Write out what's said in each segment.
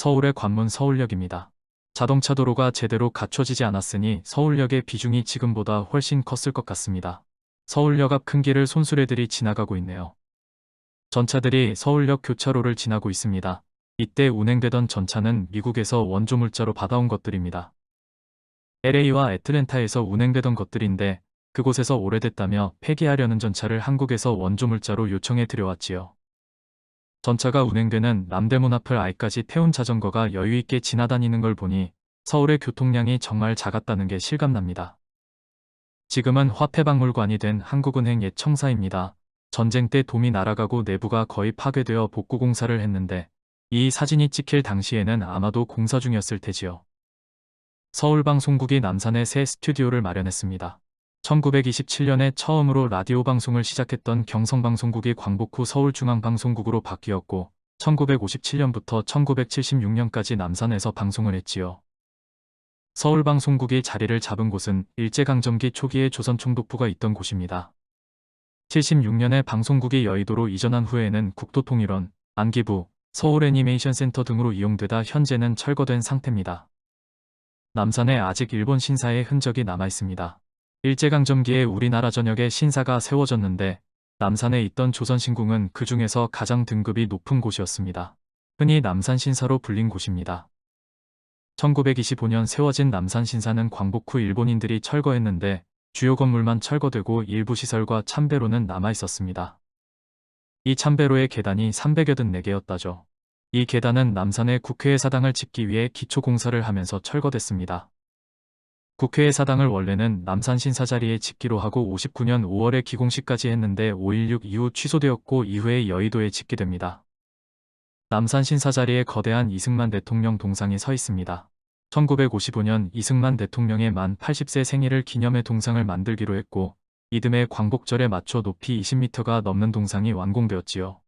서울의 관문 서울역입니다. 자동차 도로가 제대로 갖춰지지 않았으니 서울역의 비중이 지금보다 훨씬 컸을 것 같습니다. 서울역 앞 큰 길을 손수레들이 지나가고 있네요. 전차들이 서울역 교차로를 지나고 있습니다. 이때 운행되던 전차는 미국에서 원조 물자로 받아온 것들입니다. LA와 애틀랜타에서 운행되던 것들인데 그곳에서 오래됐다며 폐기하려는 전차를 한국에서 원조 물자로 요청해 들여왔지요. 전차가 운행되는 남대문 앞을 아이까지 태운 자전거가 여유있게 지나다니는 걸 보니 서울의 교통량이 정말 작았다는 게 실감납니다. 지금은 화폐박물관이 된 한국은행 옛 청사입니다. 전쟁 때 돔이 날아가고 내부가 거의 파괴되어 복구 공사를 했는데 이 사진이 찍힐 당시에는 아마도 공사 중이었을 테지요. 서울방송국이 남산에 새 스튜디오를 마련했습니다. 1927년에 처음으로 라디오 방송을 시작했던 경성방송국이 광복 후 서울중앙방송국으로 바뀌었고 1957년부터 1976년까지 남산에서 방송을 했지요. 서울방송국이 자리를 잡은 곳은 일제강점기 초기에 조선총독부가 있던 곳입니다. 76년에 방송국이 여의도로 이전한 후에는 국토통일원, 안기부, 서울애니메이션센터 등으로 이용되다 현재는 철거된 상태입니다. 남산에 아직 일본 신사의 흔적이 남아 있습니다. 일제강점기에 우리나라 전역에 신사가 세워졌는데 남산에 있던 조선신궁은 그 중에서 가장 등급이 높은 곳이었습니다. 흔히 남산신사로 불린 곳입니다. 1925년 세워진 남산신사는 광복 후 일본인들이 철거했는데 주요 건물만 철거되고 일부 시설과 참배로는 남아 있었습니다. 이 참배로의 계단이 384개였다죠. 이 계단은 남산의 국회의 사당을 짓기 위해 기초공사를 하면서 철거됐습니다. 국회의 사당을 원래는 남산 신사 자리에 짓기로 하고 59년 5월에 기공식까지 했는데 5.16 이후 취소되었고 이후에 여의도에 짓게 됩니다. 남산 신사 자리에 거대한 이승만 대통령 동상이 서 있습니다. 1955년 이승만 대통령의 만 80세 생일을 기념해 동상을 만들기로 했고 이듬해 광복절에 맞춰 높이 20m가 넘는 동상이 완공되었지요.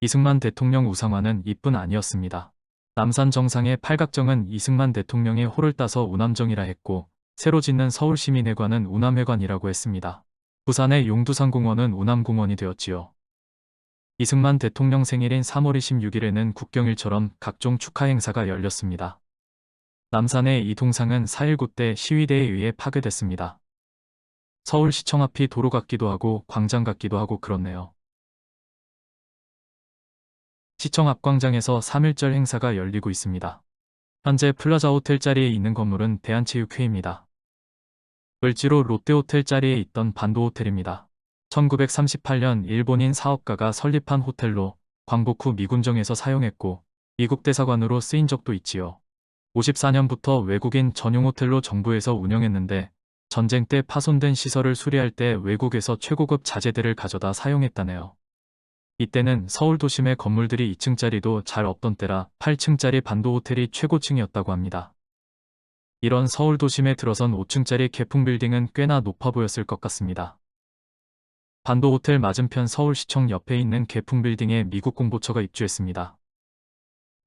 이승만 대통령 우상화는 이뿐 아니었습니다. 남산 정상의 팔각정은 이승만 대통령의 호를 따서 우남정이라 했고 새로 짓는 서울시민회관은 우남회관이라고 했습니다. 부산의 용두산공원은 우남공원이 되었지요. 이승만 대통령 생일인 3월 26일에는 국경일처럼 각종 축하 행사가 열렸습니다. 남산의 이 동상은 4.19 때 시위대에 의해 파괴됐습니다. 서울시청 앞이 도로 같기도 하고 광장 같기도 하고 그렇네요. 시청 앞 광장에서 3.1절 행사가 열리고 있습니다. 현재 플라자 호텔 자리에 있는 건물은 대한체육회입니다. 을지로 롯데호텔 자리에 있던 반도호텔입니다. 1938년 일본인 사업가가 설립한 호텔로 광복 후 미군정에서 사용했고 미국 대사관으로 쓰인 적도 있지요. 54년부터 외국인 전용 호텔로 정부에서 운영했는데 전쟁 때 파손된 시설을 수리할 때 외국에서 최고급 자재들을 가져다 사용했다네요. 이때는 서울 도심의 건물들이 2층짜리도 잘 없던 때라 8층짜리 반도 호텔이 최고층이었다고 합니다. 이런 서울 도심에 들어선 5층짜리 개풍 빌딩은 꽤나 높아 보였을 것 같습니다. 반도 호텔 맞은편 서울시청 옆에 있는 개풍 빌딩에 미국 공보처가 입주했습니다.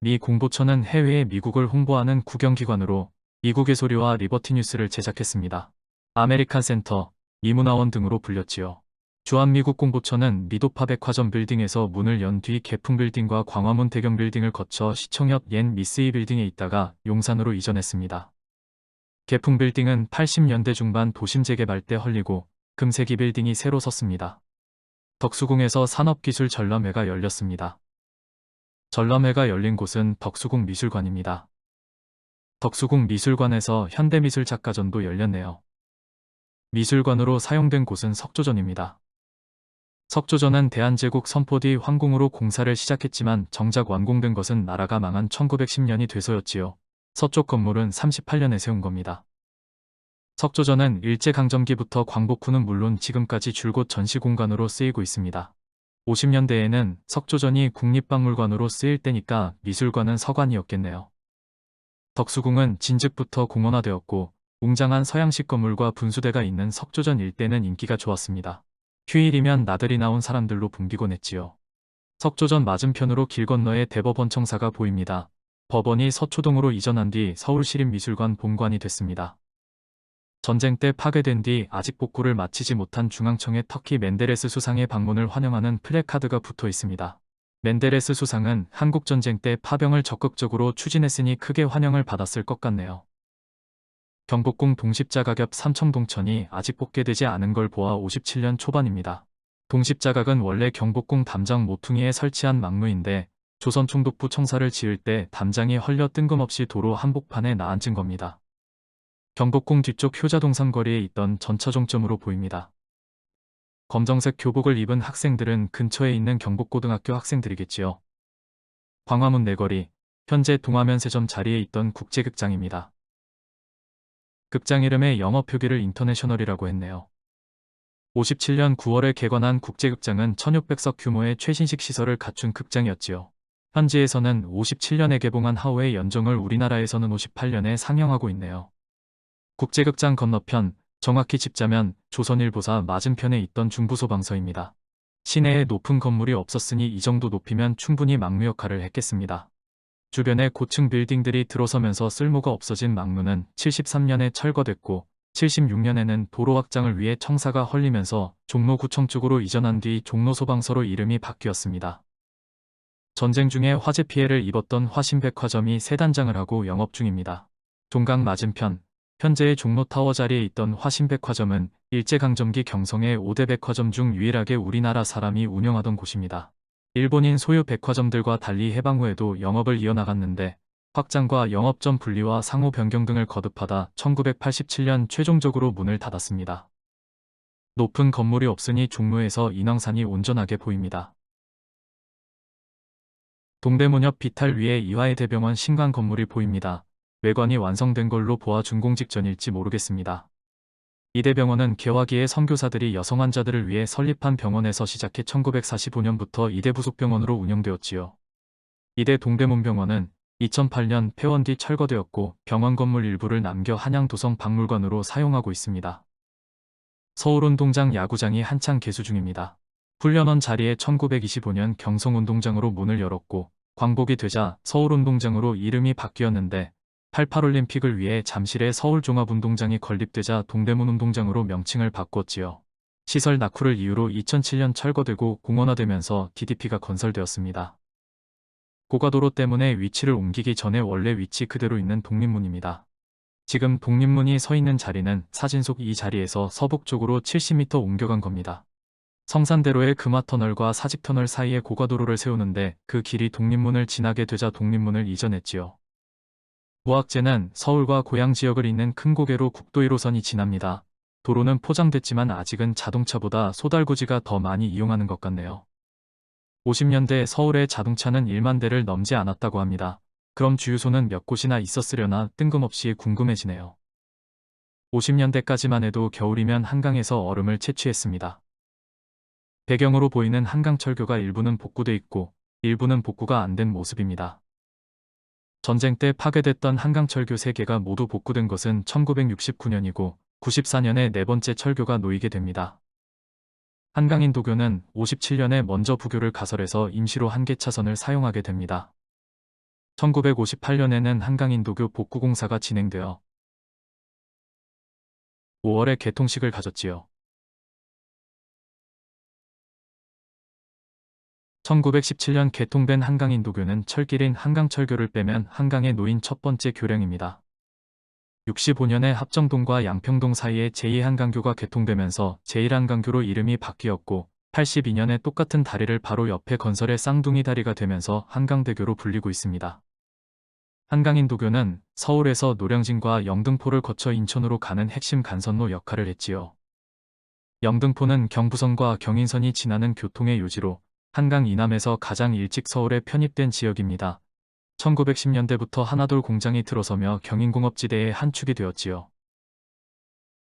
미 공보처는 해외에 미국을 홍보하는 국영기관으로 미국의 소리와 리버티 뉴스를 제작했습니다. 아메리칸 센터, 이문화원 등으로 불렸지요. 주한미국 공보처는 미도파 백화점 빌딩에서 문을 연 뒤 개풍 빌딩과 광화문 대경 빌딩을 거쳐 시청 옆옛 미스이 빌딩에 있다가 용산으로 이전했습니다. 개풍 빌딩은 80년대 중반 도심 재개발 때 헐리고 금세기 빌딩이 새로 섰습니다. 덕수궁에서 산업기술 전람회가 열렸습니다. 전람회가 열린 곳은 덕수궁 미술관입니다. 덕수궁 미술관에서 현대미술 작가전도 열렸네요. 미술관으로 사용된 곳은 석조전입니다. 석조전은 대한제국 선포 뒤 황궁으로 공사를 시작했지만 정작 완공된 것은 나라가 망한 1910년이 돼서였지요. 서쪽 건물은 38년에 세운 겁니다. 석조전은 일제강점기부터 광복 후는 물론 지금까지 줄곧 전시공간으로 쓰이고 있습니다. 50년대에는 석조전이 국립박물관으로 쓰일 때니까 미술관은 서관이었겠네요. 덕수궁은 진즉부터 공원화되었고 웅장한 서양식 건물과 분수대가 있는 석조전 일대는 인기가 좋았습니다. 휴일이면 나들이 나온 사람들로 붐비곤 했지요. 석조전 맞은편으로 길 건너에 대법원 청사가 보입니다. 법원이 서초동으로 이전한 뒤 서울시립미술관 본관이 됐습니다. 전쟁 때 파괴된 뒤 아직 복구를 마치지 못한 중앙청의 터키 멘데레스 수상의 방문을 환영하는 플래카드가 붙어 있습니다. 멘데레스 수상은 한국전쟁 때 파병을 적극적으로 추진했으니 크게 환영을 받았을 것 같네요. 경복궁 동십자가겹 삼청동천이 아직 복개되지 않은 걸 보아 57년 초반입니다. 동십자각은 원래 경복궁 담장 모퉁이에 설치한 망루인데 조선 총독부 청사를 지을 때 담장이 헐려 뜬금없이 도로 한복판에 나앉은 겁니다. 경복궁 뒤쪽 효자동선 거리에 있던 전차종점으로 보입니다. 검정색 교복을 입은 학생들은 근처에 있는 경복고등학교 학생들이겠지요. 광화문 내거리, 현재 동화면세점 자리에 있던 국제극장입니다. 극장 이름의 영어 표기를 인터내셔널이라고 했네요. 57년 9월에 개관한 국제극장은 1600석 규모의 최신식 시설을 갖춘 극장이었지요. 현지에서는 57년에 개봉한 하우의 연정을 우리나라에서는 58년에 상영하고 있네요. 국제극장 건너편, 정확히 짚자면 조선일보사 맞은편에 있던 중부소방서입니다. 시내에 높은 건물이 없었으니 이 정도 높이면 충분히 막루 역할을 했겠습니다. 주변에 고층 빌딩들이 들어서면서 쓸모가 없어진 막루는 73년에 철거됐고 76년에는 도로 확장을 위해 청사가 헐리면서 종로구청 쪽으로 이전한 뒤 종로소방서로 이름이 바뀌었습니다. 전쟁 중에 화재 피해를 입었던 화신백화점이 새 단장을 하고 영업 중입니다. 동강 맞은편, 현재의 종로타워 자리에 있던 화신백화점은 일제강점기 경성의 5대 백화점 중 유일하게 우리나라 사람이 운영하던 곳입니다. 일본인 소유 백화점들과 달리 해방 후에도 영업을 이어나갔는데 확장과 영업점 분리와 상호 변경 등을 거듭하다 1987년 최종적으로 문을 닫았습니다. 높은 건물이 없으니 종로에서 인왕산이 온전하게 보입니다. 동대문 옆 비탈 위에 이화의 대병원 신관 건물이 보입니다. 외관이 완성된 걸로 보아 준공 직전일지 모르겠습니다. 이 대병원은 개화기의 선교사들이 여성 환자들을 위해 설립한 병원에서 시작해 1945년부터 이대 부속병원으로 운영되었지요. 이대 동대문병원은 2008년 폐원 뒤 철거되었고 병원 건물 일부를 남겨 한양도성 박물관으로 사용하고 있습니다. 서울운동장 야구장이 한창 개수 중입니다. 훈련원 자리에 1925년 경성운동장으로 문을 열었고 광복이 되자 서울운동장으로 이름이 바뀌었는데 88올림픽을 위해 잠실에 서울종합운동장이 건립되자 동대문운동장으로 명칭을 바꿨지요. 시설 낙후를 이유로 2007년 철거되고 공원화되면서 DDP가 건설되었습니다. 고가도로 때문에 위치를 옮기기 전에 원래 위치 그대로 있는 독립문입니다. 지금 독립문이 서 있는 자리는 사진 속 이 자리에서 서북 쪽으로 70m 옮겨간 겁니다. 성산대로의 금화터널과 사직터널 사이에 고가도로를 세우는데 그 길이 독립문을 지나게 되자 독립문을 이전했지요. 무학재는 서울과 고향 지역을 잇는 큰 고개로 국도 1호선이 지납니다. 도로는 포장됐지만 아직은 자동차보다 소달구지가 더 많이 이용하는 것 같네요. 50년대 서울의 자동차는 1만 대를 넘지 않았다고 합니다. 그럼 주유소는 몇 곳이나 있었으려나 뜬금없이 궁금해지네요. 50년대까지만 해도 겨울이면 한강에서 얼음을 채취했습니다. 배경으로 보이는 한강철교가 일부는 복구돼 있고 일부는 복구가 안 된 모습입니다. 전쟁 때 파괴됐던 한강철교 3개가 모두 복구된 것은 1969년이고 94년에 네 번째 철교가 놓이게 됩니다. 한강인 도교는 57년에 먼저 부교를 가설해서 임시로 한 개 차선을 사용하게 됩니다. 1958년에는 한강인 도교 복구공사가 진행되어 5월에 개통식을 가졌지요. 1917년 개통된 한강인도교는 철길인 한강철교를 빼면 한강에 놓인 첫 번째 교량입니다. 65년에 합정동과 양평동 사이에 제2한강교가 개통되면서 제1한강교로 이름이 바뀌었고 82년에 똑같은 다리를 바로 옆에 건설해 쌍둥이 다리가 되면서 한강대교로 불리고 있습니다. 한강인도교는 서울에서 노량진과 영등포를 거쳐 인천으로 가는 핵심 간선로 역할을 했지요. 영등포는 경부선과 경인선이 지나는 교통의 요지로 한강 이남에서 가장 일찍 서울에 편입된 지역입니다. 1910년대부터 하나돌 공장이 들어서며 경인공업지대의 한 축이 되었지요.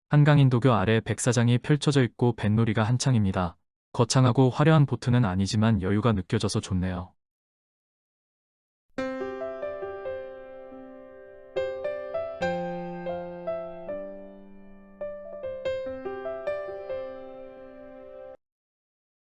한강인도교 아래 백사장이 펼쳐져 있고 뱃놀이가 한창입니다. 거창하고 화려한 보트는 아니지만 여유가 느껴져서 좋네요.